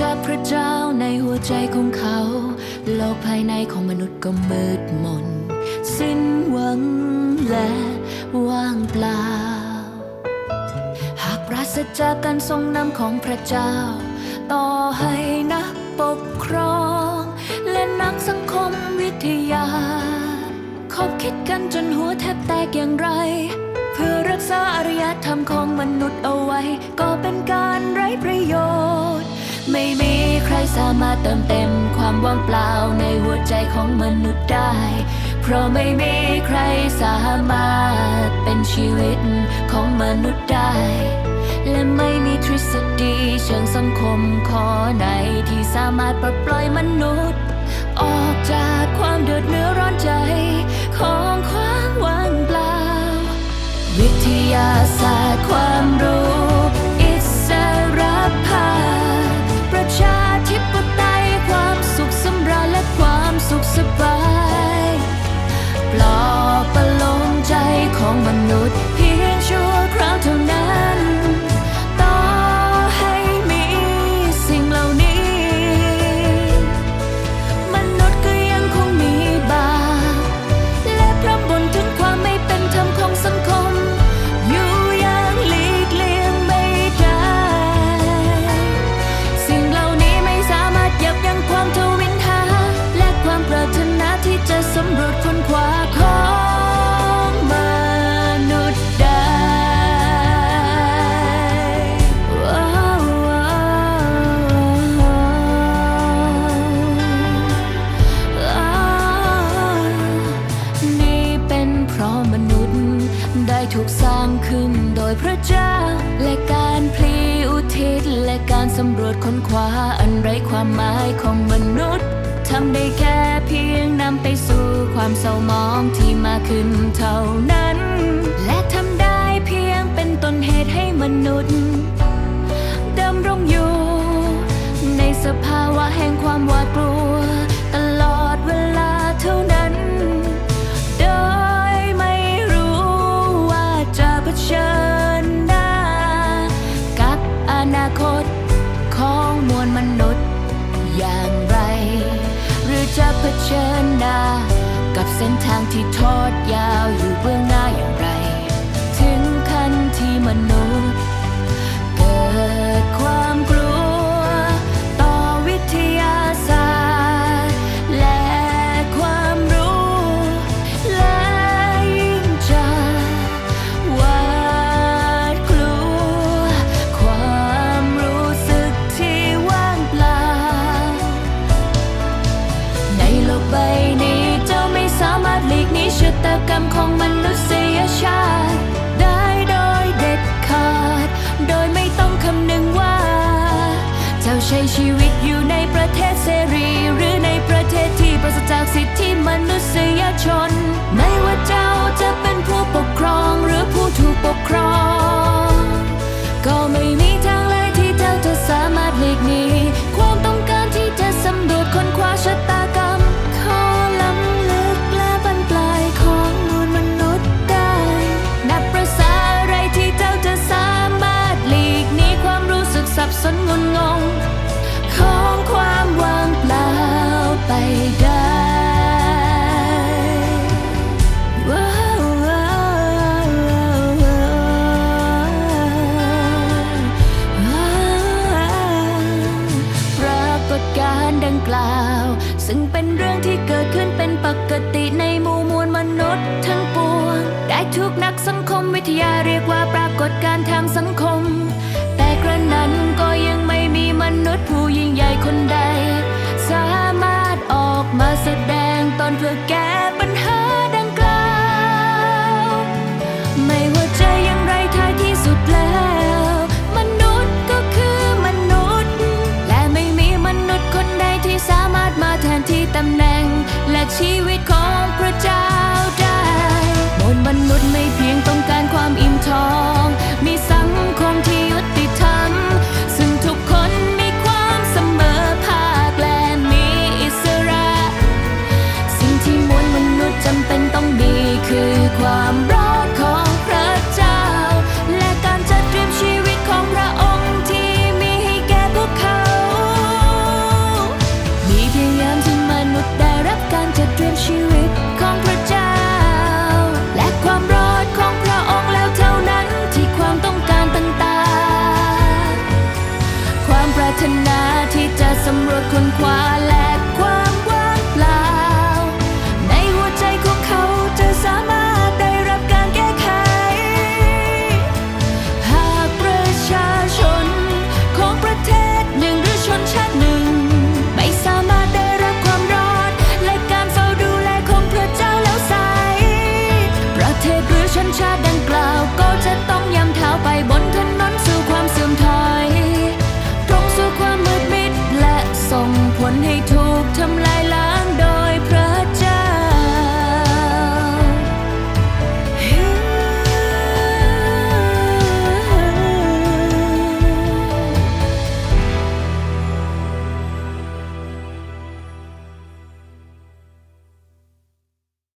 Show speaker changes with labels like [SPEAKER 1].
[SPEAKER 1] จากพระเจ้าในหัวใจของเขา โลกภายในของมนุษย์ก็มืดมน สิ้นหวังและว่างเปล่า หากปราศจากการทรงนำของพระเจ้า ต่อให้นักปกครอง และนักสังคมวิทยาคบคิดกันจนหัวแทบแตกอย่างไร เพื่อรักษาอารยธรรมของมนุษย์เอาไว้ ก็เป็นการไร้ประโยชน์ ไม่มีใครสามารถเติมเต็มความว่างเปล่าในหัวใจของมนุษย์ได้ เพราะไม่มีใครสามารถเป็นชีวิตของมนุษย์ได้ และไม่มีทฤษฎีเชิงสังคมข้อไหนที่สามารถปลดปล่อยมนุษย์ ออกจากความเดือดเนื้อร้อนใจของความว่างเปล่า วิทยาศาสตร์ความรู้ สำรวจค้นคว้าของมนุษย์ได้ว้าวว้าวนี่เป็นเพราะมนุษย์ได้ถูกสร้างขึ้นโดยพระเจ้า และการพลีอุทิศและการสำรวจค้นคว้าอันไร้ความหมายของมนุษย์ ทำได้แค่เพียงนำไปสู่ความเศร้าหมองที่มาขึ้นเท่านั้นและ ชิญหน้า กับเส้นทางที่ทอดยาวอยู่เบื้องหน้าอย่างไร ถึงขั้นที่มนุษย์ เทศที่ปราศจากสิทธิมนุษยชน ไม่ว่าเจ้าจะเป็นผู้ปกครองหรือผู้ถูกปกครอง ก็ไม่มีทางเลยที่เจ้าจะสามารถหลีกหนีความต้องการที่จะสำรวจค้นคว้าชะตากรรมขอล้ำลึกและบรรปลายของมวลมนุษย์ได้ นับประสาอะไรที่เจ้าจะสามารถหลีกหนีความรู้สึกสับสนงุนงง ซึ่งเป็นเรื่องที่เกิดขึ้นเป็นปกติในหมู่มวลมนุษย์ทั้งปวง ได้ทุกนักสังคมวิทยาเรียกว่าปรากฏการณ์ทางสังคม แต่กระนั้นก็ยังไม่มีมนุษย์ผู้ยิ่งใหญ่คนใด สามารถออกมาแสดงตนเพื่อแก้ปัญหาได้